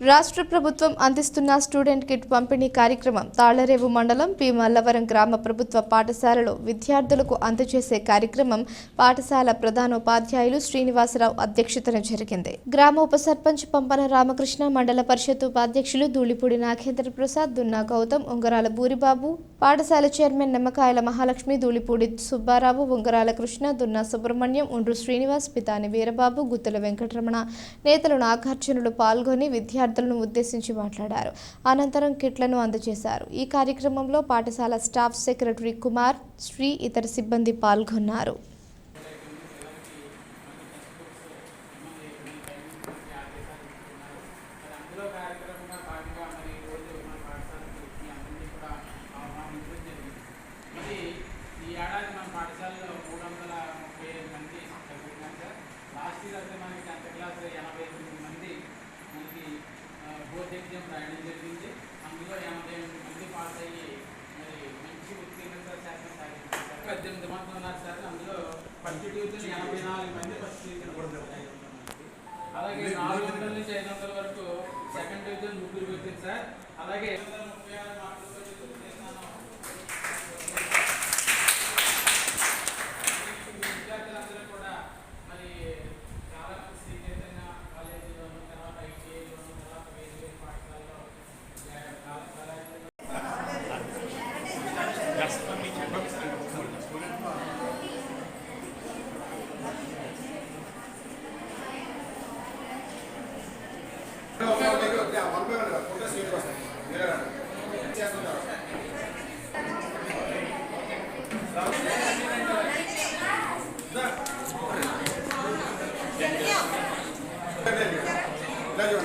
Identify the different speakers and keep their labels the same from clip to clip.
Speaker 1: రాష్ట్ర ప్రభుత్వం అందిస్తున్న స్టూడెంట్ కిట్ పంపిణీ కార్యక్రమం తాళ్ళరేవు మండలం పి. మల్లవరం గ్రామ ప్రభుత్వ పాఠశాలలో విద్యార్థులకు అందజేసే కార్యక్రమం పాఠశాల ప్రధానోపాధ్యాయులు శ్రీనివాసరావు అధ్యక్షతన జరిగింది. గ్రామ ఉప సర్పంచ్ పంపన రామకృష్ణ మండల పరిషత్ ఉపాధ్యక్షులు ధూళిపూడి నాగేంద్ర ప్రసాద్ దున్నా గౌతమ్ ఉంగరాల బూరిబాబు పాఠశాల చైర్మన్ నిమ్మకాయల మహాలక్ష్మి ధూళిపూడి సుబ్బారావు ఉంగరాల కృష్ణ దున్నా సుబ్రహ్మణ్యం ఉండ్రు శ్రీనివాస్ పితాని వీరబాబు గుత్తుల వెంకటరమణ నేతలు నాగార్జునులు పాల్గొని విద్యార్థులను ఉద్దేశించి మాట్లాడారు. అనంతరం కిట్లను అందజేశారు. ఈ కార్యక్రమంలో పాఠశాల స్టాఫ్ సెక్రటరీ కుమార్ శ్రీ ఇతర సిబ్బంది పాల్గొన్నారు
Speaker 2: అందులో కార్యక్రమంగా భాగంగా మరి ఈరోజు మన పాఠశాలకు ఈ అందరినీ కూడా ఆహ్వానించడం జరిగింది మరి ఈ ఏడాది మన పాఠశాలలో మూడు వందల ముప్పై ఐదు మంది చదువుతున్నారు సార్ లాస్ట్ ఇయర్ అయితే మనకి టెన్త్ క్లాస్ ఎనభై తొమ్మిది మంది మనకి బోర్డ్ ఎగ్జామ్ రాయడం జరిగింది. అందులో ఎనభై ఎనిమిది మంది పాస్ అయ్యి మరి మంచి ఉత్తీర్ణత శాతం సాధించారు సార్ పద్దెనిమిది మంది ఉన్నారు సార్. అందులో ఫస్ట్ డివిజన్ ఎనభై నాలుగు మంది ఫస్ట్ డివిజన్ అలాగే నాలుగు వందల నుంచి ఐదు వందల వరకు సెకండ్ డివిజన్ ముగ్గురు వచ్చింది సార్. అలాగే ముప్పై ఆరు మార్కులతో చదువుతున్నాను. ఈ విద్యార్థులందరూ కూడా మరి చాలా మంది శ్రీ చైతన్య కాలేజీలోను తర్వాత ఐటీఐలోను తర్వాత వేరు వేరు పాఠశాలలో కళా- కళాశాలలో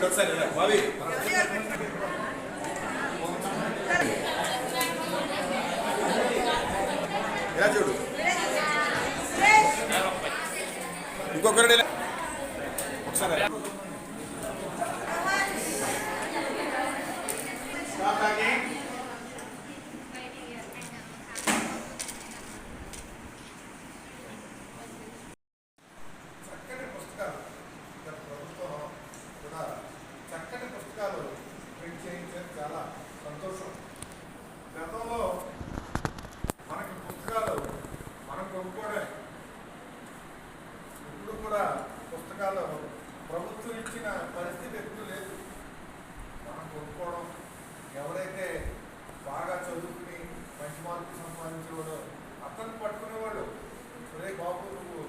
Speaker 3: ఒకసారి బాబీ ఇలా చూడు ఇంకొకరు ఒకసారి ఒకసారి చక్కటి పుస్తకాలు. ప్రభుత్వం కూడా చక్కటి పుస్తకాలు ప్రింట్ చేయించడం చాలా సంతోషం. గతంలో మనకి పుస్తకాలు మనం కొనుక్కోవడం. ఇప్పుడు కూడా పుస్తకాలు ప్రభుత్వం ఇచ్చిన పరిస్థితి ఎప్పుడు లేదు. మనం కొనుక్కోవడం ఎవరైతే బాగా చదువుకుని మంచి మార్కులు సంపాదించేవాడో అతను పట్టుకునేవాడు ఒరే బాబు నువ్వు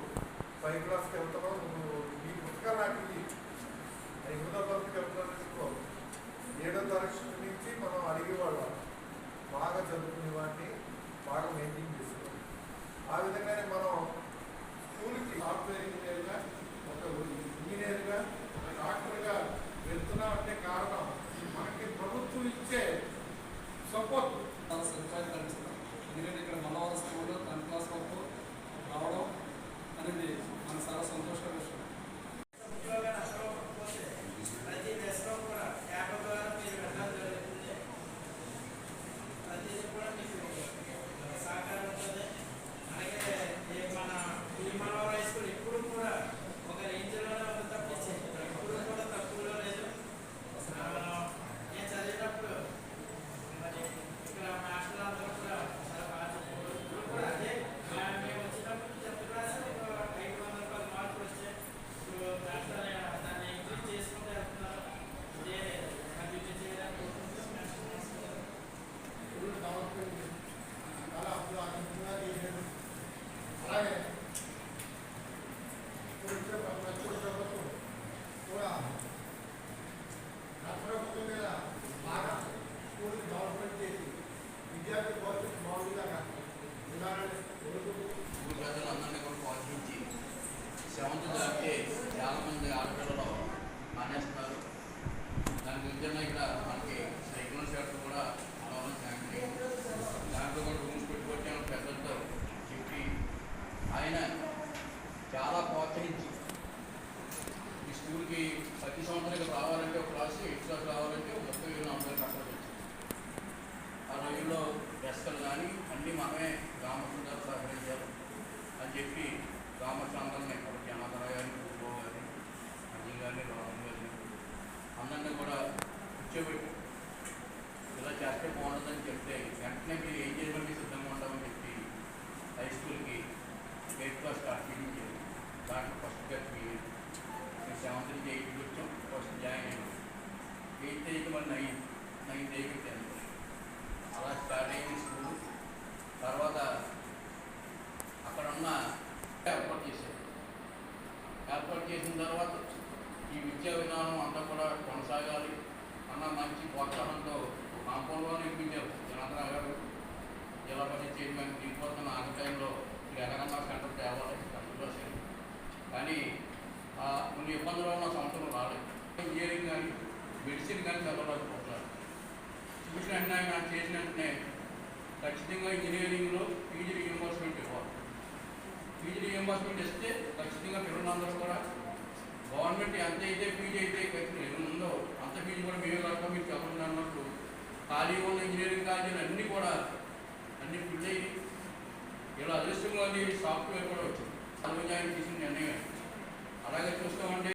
Speaker 4: రామచంద్ర సహకరించారు అని చెప్పి రామచంద్రని ఒకటి అనాథరా గారిని గురుబో గారిని అజయ్ గారిని రామ్
Speaker 2: గారిని అందరినీ కూడా కూర్చోబెట్టి ఇలా చేస్తే బాగుంటుందని చెప్తే వెంటనే మీరు ఏం చేయడానికి సిద్ధంగా ఉంటామని చెప్పి హై స్కూల్కి ఎయిత్ క్లాస్ స్టార్ట్ చేయించారు దాంట్లో ఫస్ట్ క్లాస్ మీరు మేము
Speaker 3: సెవెంత్ నుంచి ఎయిట్కి వచ్చాం ఫస్ట్ జాయిన్ అయ్యాం eighth eight one ninth ninth eight tenth ఏర్పాటు చేసిన తర్వాత ఈ విద్యా
Speaker 5: విధానం అంతా కూడా కొనసాగాలి అన్న మంచి ప్రోత్సాహంతో కాంపౌండ్లోనే ఇప్పించారు జనార్దన గారు. జిల్లా పరిషత్ చైర్మన్ దిగిపోతున్న ఆ టైంలో ఎగరన్నా సెంటర్ తేవాలి కంట్రోల్ కానీ కొన్ని ఇబ్బందులు ఉన్న సంవత్సరం రాలేదు ఇంజనీరింగ్ కానీ మెడిసిన్ కానీ చదవలేకపోతున్నారు. చూసిన వెంటనే ఆయన చేసిన వెంటనే ఖచ్చితంగా ఇంజనీరింగ్లో పీజీ ఫీజు రీఎంబర్స్మెంట్ ఇస్తే ఖచ్చితంగా పిల్లలందరూ కూడా గవర్నమెంట్ ఎంత అయితే ఫీజు అయితే ఖచ్చితంగా ఉందో అంత ఫీజు కూడా మేమే కడతాం మీరు చెప్పండి అన్నప్పుడు ఖాళీ ఉన్న ఇంజనీరింగ్ కాలేజీలు అన్నీ కూడా అన్ని ఫుల్ అయ్యి. ఇలా అదృష్టంగా సాఫ్ట్వేర్ కూడా వచ్చింది. సర్వజాయిన్ తీసిన నిర్ణయం అలాగే చూస్తామంటే